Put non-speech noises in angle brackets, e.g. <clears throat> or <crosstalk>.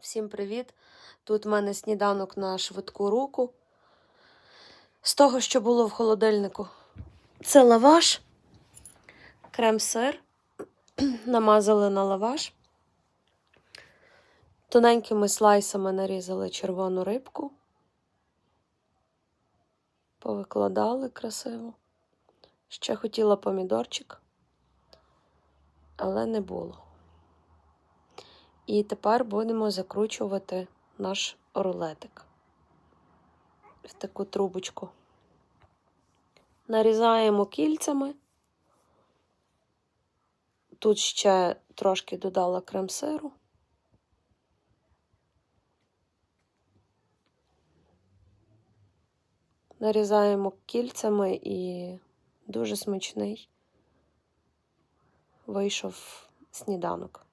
Всім привіт! Тут в мене сніданок на швидку руку. З того, що було в холодильнику. Це лаваш, крем-сир. <clears throat> Намазали на лаваш. Тоненькими слайсами нарізали червону рибку. Повикладали красиво. Ще хотіла помідорчик, але не було. І тепер будемо закручувати наш рулетик в таку трубочку. Нарізаємо кільцями. Тут ще трошки додала крем-сиру. Нарізаємо кільцями і дуже смачний вийшов сніданок.